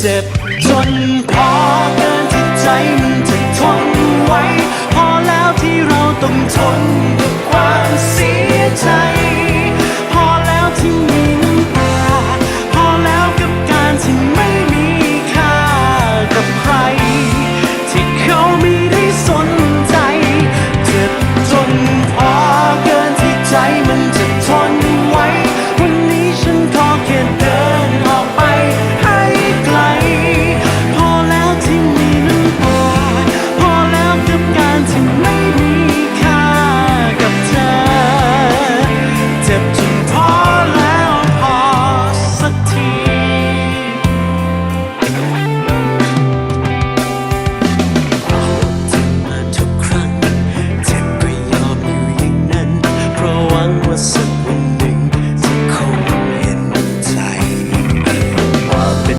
เจ็บจนพอเกินที่ใจมันจะทนไว้ พอแล้วที่เราต้องทนกับความเสียใจ พอแล้วที่มีน้ำตา พอแล้วกับการที่ไม่มีค่ากับใคร ที่เขาไม่ได้สนใจ เจ็บจนพอเกินที่ใจมันจะทน